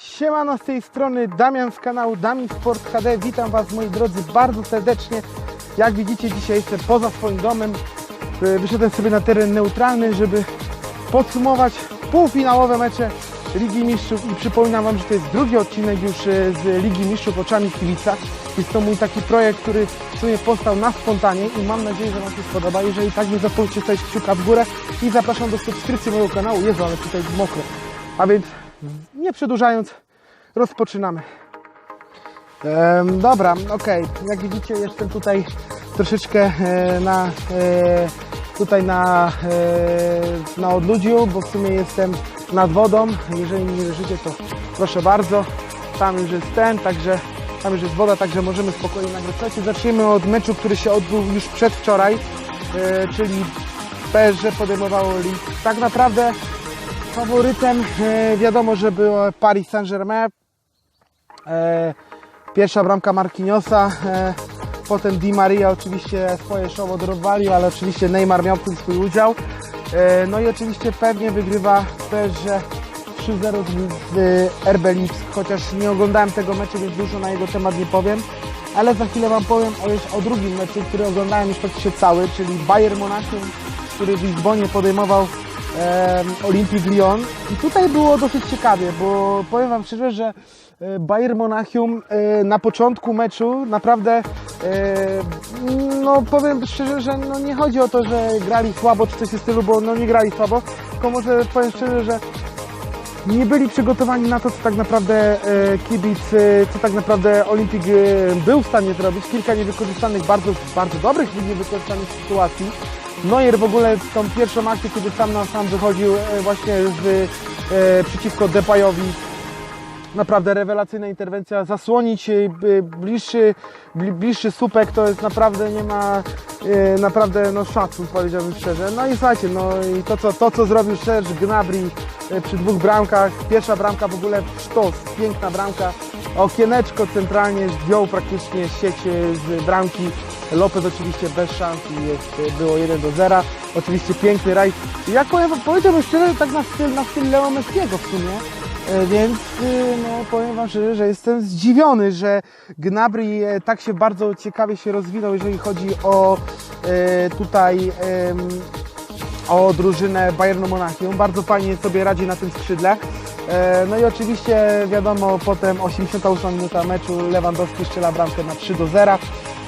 Siemano z tej strony Damian z kanału Dami Sport HD. Witam Was moi drodzy bardzo serdecznie. Jak widzicie dzisiaj jestem poza swoim domem. E, Wyszedłem sobie na teren neutralny, żeby podsumować półfinałowe mecze Ligi Mistrzów i przypominam Wam, że to jest drugi odcinek już e, z Ligi Mistrzów oczami kibica. Jest to mój taki projekt, który w sumie powstał na spontanie i mam nadzieję, że Wam się spodoba. Jeżeli tak, nie zapomnijcie stawić kciuka w górę i zapraszam do subskrypcji mojego kanału. Jezu, ale tutaj mokro. A więc nie przedłużając, rozpoczynamy. Em, dobra, okej. Jak widzicie, jestem tutaj troszeczkę e, na e, tutaj na, e, na odludziu, bo w sumie jestem nad wodą. Jeżeli nie wierzycie, to proszę bardzo. Tam już jest ten, także tam już jest woda, także możemy spokojnie nagrać. Słuchajcie, Zacznijmy od meczu, który się odbył już przedwczoraj, e, czyli PSG podejmowało Lille. Tak naprawdę faworytem e, wiadomo, że był Paris Saint-Germain. E, Pierwsza bramka Marquinhosa, e, potem Di Maria oczywiście swoje show odrobali, ale oczywiście Neymar miał w tym swój udział. No i oczywiście pewnie wygrywa PSG 3-0 z- RB Lipsk, chociaż nie oglądałem tego meczu, więc dużo na jego temat nie powiem. Ale za chwilę Wam powiem o, o drugim meczu, który oglądałem już praktycznie cały, czyli Bayern Monachium, który w Lizbonie podejmował Olympique Lyon. I tutaj było dosyć ciekawie, bo powiem Wam szczerze, że e, Bayern Monachium e, na początku meczu naprawdę, e, no powiem szczerze, że no nie chodzi o to, że grali słabo czy coś w stylu, bo no nie grali słabo, tylko może powiem szczerze, że nie byli przygotowani na to, co tak naprawdę kibic, co tak naprawdę Olimpik był w stanie zrobić. Kilka niewykorzystanych, bardzo, bardzo dobrych niewykorzystanych sytuacji. Neuer w ogóle tą pierwszą akcję, kiedy sam na sam wychodził e, właśnie z, e, przeciwko Depayowi, naprawdę rewelacyjna interwencja, zasłonić e, bliższy, bli- bliższy słupek to jest naprawdę nie ma e, naprawdę no szacun powiedziałbym szczerze. No i słuchajcie, no i to co, to, co zrobił Serge Gnabry przy dwóch bramkach, pierwsza bramka w ogóle sztos, piękna bramka, okieneczko centralnie zdjął praktycznie sieć z bramki. Lopez oczywiście bez szans i jest, było 1 do 0. Oczywiście piękny raj. Powiem, powiedziałbym szczerze, tak na styl, na styl Leo Messiego w sumie. E, Więc y, no, powiem Wam szczerze, że jestem zdziwiony, że Gnabry e, tak się bardzo ciekawie się rozwinął, jeżeli chodzi o e, tutaj o drużynę Bayernu Monachium. Bardzo fajnie sobie radzi na tym skrzydle. No i oczywiście wiadomo, potem 88 minuta meczu Lewandowski strzela bramkę na 3 do 0.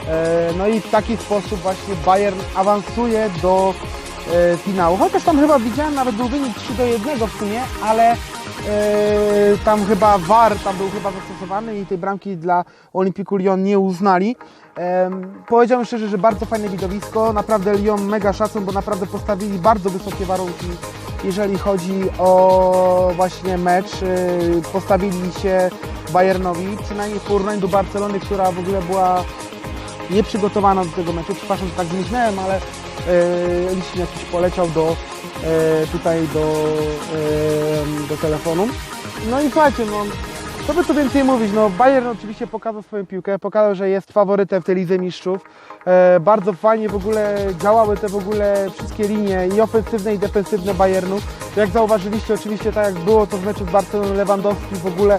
E, No i w taki sposób właśnie Bayern awansuje do e, finału. Chociaż tam chyba widziałem, nawet był wynik 3 do 1 w sumie, ale e, tam chyba VAR tam był chyba zastosowany i tej bramki dla Olympiku Lyon nie uznali. Em, powiedziałem szczerze, że bardzo fajne widowisko, naprawdę Lyon mega szacun, bo naprawdę postawili bardzo wysokie warunki, jeżeli chodzi o właśnie mecz. Postawili się Bayernowi, przynajmniej w porównaniu do Barcelony, która w ogóle była nieprzygotowana do tego meczu. Przepraszam, że tak zniknąłem, ale e, licznik jakiś poleciał do e, tutaj do, e, do telefonu. No i słuchajcie, no co by tu więcej mówić, no Bayern oczywiście pokazał swoją piłkę, pokazał, że jest faworytem w tej Lidze Mistrzów. E, bardzo fajnie w ogóle działały te w ogóle wszystkie linie i ofensywne i defensywne Bayernu. Jak zauważyliście oczywiście tak jak było to w meczu z Barceloną Lewandowski w ogóle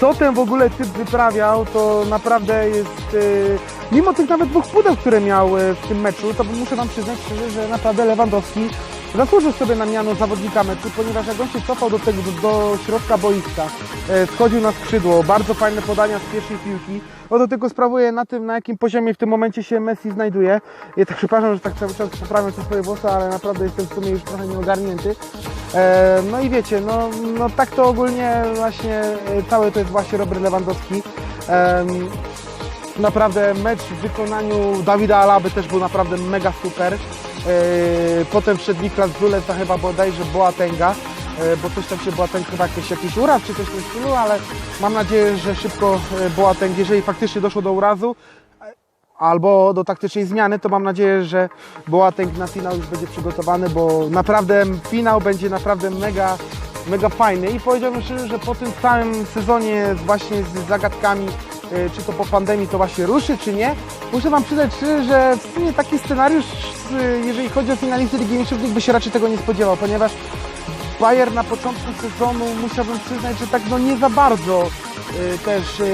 co ten w ogóle typ wyprawiał, to naprawdę jest. y, mimo tych nawet dwóch pudeł, które miał y, w tym meczu, to muszę Wam przyznać szczerze, że naprawdę Lewandowski zasłużył sobie na miano zawodnika meczu, ponieważ jak on się cofał do tego, do, do środka boiska, e, schodził na skrzydło, bardzo fajne podania z pierwszej piłki, no to tylko sprawuje na tym, na jakim poziomie w tym momencie się Messi znajduje. Ja tak przepraszam, że tak cały czas poprawiam te swoje włosy, ale naprawdę jestem w sumie już trochę nieogarnięty. E, no i wiecie, no, no tak to ogólnie właśnie e, cały to jest właśnie Robert Lewandowski. Em, naprawdę mecz w wykonaniu Dawida Alaby też był naprawdę mega super. E, Potem wszedł Niklas Zulet, to chyba bodajże Boatenga, e, bo coś tam się Boateng chyba jakiś, jakiś uraz czy coś w tym stylu, ale mam nadzieję, że szybko e, Boateng, jeżeli faktycznie doszło do urazu, albo do taktycznej zmiany, to mam nadzieję, że Boateng na finał już będzie przygotowany, bo naprawdę finał będzie naprawdę mega, mega fajny. I powiedziałbym szczerze, że po tym całym sezonie właśnie z zagadkami, czy to po pandemii to właśnie ruszy, czy nie, muszę Wam przyznać że w sumie taki scenariusz, y, jeżeli chodzi o finalisty Ligi Mistrzów, nikt by się raczej tego nie spodziewał, ponieważ Bayern na początku sezonu musiałbym przyznać, że tak no nie za bardzo y, też y,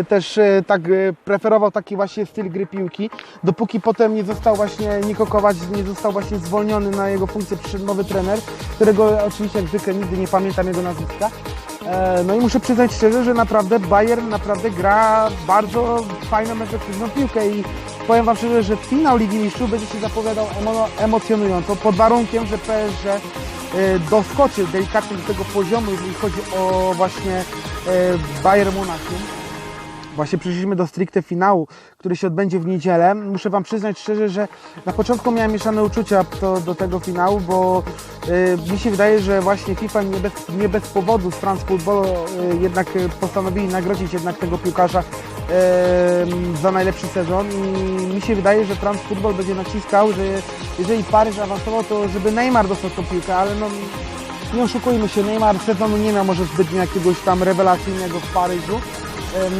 y, też y, tak y, preferował taki właśnie styl gry piłki, dopóki potem nie został właśnie Niko Kovac nie został właśnie zwolniony na jego funkcję nowy trener, którego oczywiście jak zwykle nigdy nie pamiętam jego nazwiska. E, No i muszę przyznać szczerze, że naprawdę Bayern naprawdę gra bardzo fajną, efektywną piłkę i powiem Wam szczerze, że finał Ligi Mistrzów będzie się zapowiadał emo- emocjonująco pod warunkiem, że PSG e, doskoczy delikatnie do tego poziomu, jeżeli chodzi o właśnie e, Bayern Monachium. Właśnie przeszliśmy do stricte finału, który się odbędzie w niedzielę. Muszę Wam przyznać szczerze, że na początku miałem mieszane uczucia do, do tego finału, bo y, mi się wydaje, że właśnie FIFA nie bez, nie bez powodu z France Football y, jednak postanowili nagrodzić jednak tego piłkarza y, za najlepszy sezon i mi się wydaje, że France Football będzie naciskał, że jeżeli Paryż awansował, to żeby Neymar dostał tą piłkę, ale no nie oszukujmy się, Neymar sezonu nie miał może zbytnio jakiegoś tam rewelacyjnego w Paryżu.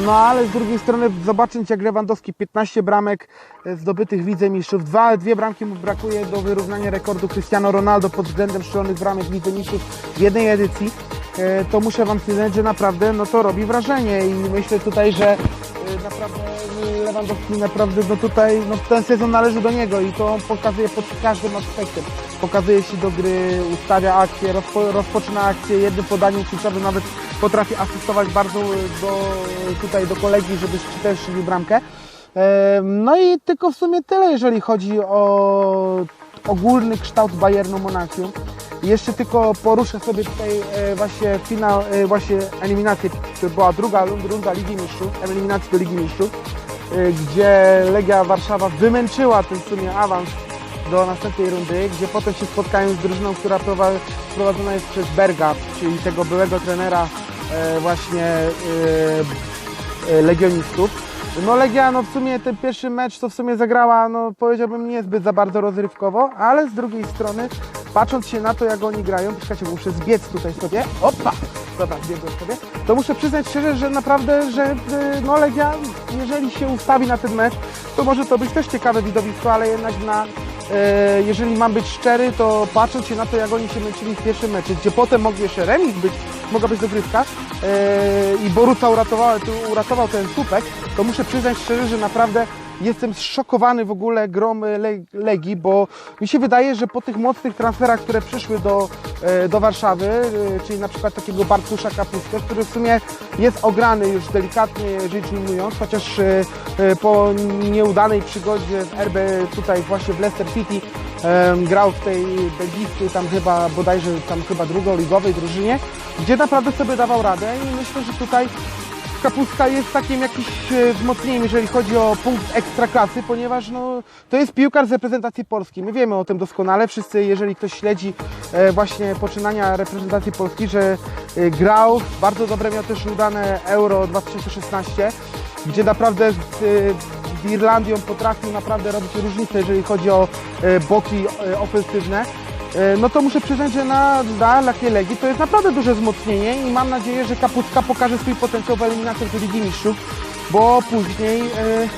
No ale z drugiej strony zobaczyć jak Lewandowski 15 bramek e, zdobytych Lidze Mistrzów. Dwa, dwie bramki mu brakuje do wyrównania rekordu Cristiano Ronaldo pod względem strzelonych bramek w Mistrzów w jednej edycji. E, To muszę Wam przyznać, że naprawdę no to robi wrażenie i myślę tutaj, że e, naprawdę Lewandowski naprawdę no tutaj no ten sezon należy do niego i to pokazuje pod każdym aspektem. Pokazuje się do gry, ustawia akcję, rozpo, rozpoczyna akcję jednym podaniem kluczowym, nawet potrafi asystować bardzo do, tutaj do kolegi, żeby też strzelił bramkę. No i tylko w sumie tyle, jeżeli chodzi o ogólny kształt Bayernu Monachium. Jeszcze tylko poruszę sobie tutaj e, właśnie finał, e, właśnie eliminację, to była druga runda Ligi Mistrzów, eliminacji do Ligi Mistrzów, e, gdzie Legia Warszawa wymęczyła ten w sumie awans do następnej rundy, gdzie potem się spotkają z drużyną, która prowa- prowadzona jest przez Berga, czyli tego byłego trenera e, właśnie e, e, legionistów. No Legia, no w sumie ten pierwszy mecz to w sumie zagrała, no powiedziałbym niezbyt za bardzo rozrywkowo, ale z drugiej strony, patrząc się na to, jak oni grają, czekajcie, muszę zbiec tutaj sobie, opa, dobra, zbiegłem sobie, to muszę przyznać szczerze, że naprawdę, że no Legia, jeżeli się ustawi na ten mecz, to może to być też ciekawe widowisko, ale jednak na jeżeli mam być szczery, to patrząc się na to, jak oni się męczyli w pierwszym meczu, gdzie potem mógł jeszcze remis być, mogła być dogrywka e, i Boruca uratował, uratował ten słupek, to muszę przyznać szczerze, że naprawdę jestem zszokowany w ogóle grom Le- Legii, bo mi się wydaje, że po tych mocnych transferach, które przyszły do, e, do Warszawy, e, czyli na przykład takiego Bartusza Kapustę, który w sumie jest ograny już delikatnie rzecz ujmując, chociaż e, e, po nieudanej przygodzie z RB tutaj właśnie w Leicester City grał w tej belgijskiej tam chyba bodajże tam chyba drugoligowej drużynie, gdzie naprawdę sobie dawał radę i myślę, że tutaj Kapustka jest takim jakimś e, wzmocnieniem, jeżeli chodzi o punkt ekstraklasy, ponieważ no, to jest piłkarz z reprezentacji Polski. My wiemy o tym doskonale. Wszyscy, jeżeli ktoś śledzi e, właśnie poczynania reprezentacji Polski, że e, grał, bardzo dobre miał też udane Euro 2016, gdzie naprawdę z, Irlandią potrafił naprawdę robić różnicę, jeżeli chodzi o boki ofensywne. E, no to muszę przyznać, że na, dla Lakie Legii to jest naprawdę duże wzmocnienie i mam nadzieję, że Kapucka pokaże swój potencjał w eliminacjach do Ligi Mistrzów, bo później, e,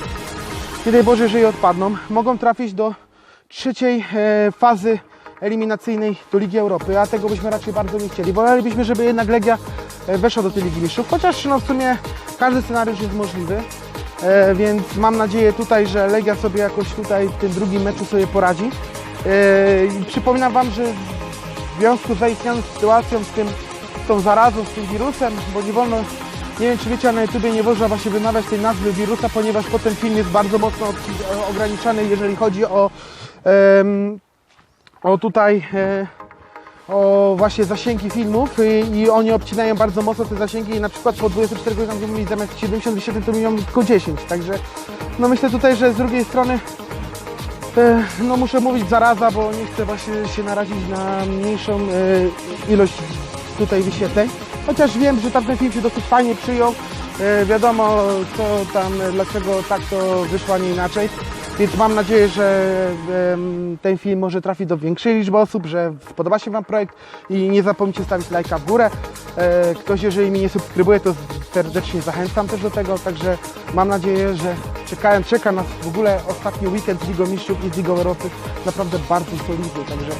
nie daj Boże, jeżeli odpadną, mogą trafić do trzeciej e, fazy eliminacyjnej do Ligi Europy, a tego byśmy raczej bardzo nie chcieli. Wolelibyśmy, żeby jednak Legia e, weszła do tej Ligi Mistrzów, chociaż no, w sumie każdy scenariusz jest możliwy. E, więc mam nadzieję tutaj, że Legia sobie jakoś tutaj w tym drugim meczu sobie poradzi. I przypominam Wam, że w związku z zaistniałą sytuacją z, tym, z tą zarazą, z tym wirusem, bo nie wolno, nie wiem czy wiecie, ale na YouTubie nie można właśnie wymawiać tej nazwy wirusa, ponieważ potem film jest bardzo mocno ograniczany, jeżeli chodzi o, em, o tutaj e, o właśnie zasięgi filmów i, i oni obcinają bardzo mocno te zasięgi i na przykład po 24 godzinach będą zamiast 70 wyświetleń to mieli tylko 10, także no myślę tutaj, że z drugiej strony no muszę mówić zaraza, bo nie chcę właśnie się narazić na mniejszą e, ilość tutaj wyświetleń, chociaż wiem, że tamten film się dosyć fajnie przyjął, e, wiadomo co tam, e, dlaczego tak to wyszło, a nie inaczej. Więc mam nadzieję, że ten film może trafi do większej liczby osób, że spodoba się Wam projekt i nie zapomnijcie stawić lajka w górę. E, ktoś, jeżeli mnie nie subskrybuje, to serdecznie zachęcam też do tego, także mam nadzieję, że czekają, czeka nas w ogóle ostatni weekend z Ligą Mistrzów i z Ligą Europy naprawdę bardzo solidny, także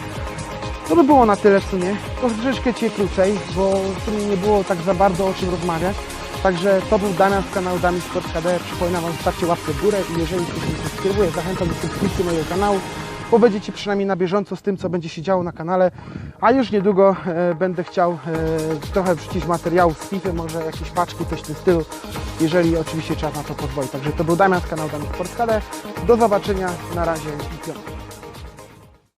To by było na tyle w sumie. To troszeczkę Cię krócej, bo w sumie nie było tak za bardzo o czym rozmawiać. Także to był Damian z kanału Dami Sport HD. Przypominam Wam, zostawcie łapkę w górę i jeżeli ktoś nie subskrybuje, zachęcam do subskrypcji mojego kanału, bo będziecie przynajmniej na bieżąco z tym, co będzie się działo na kanale. A już niedługo e, będę chciał e, trochę wrzucić materiałów z FIFA, może jakieś paczki, coś w tym stylu, jeżeli oczywiście czas na to pozwoli. Także to był Damian z kanału Dami Sport HD. Do zobaczenia, na razie i piątek.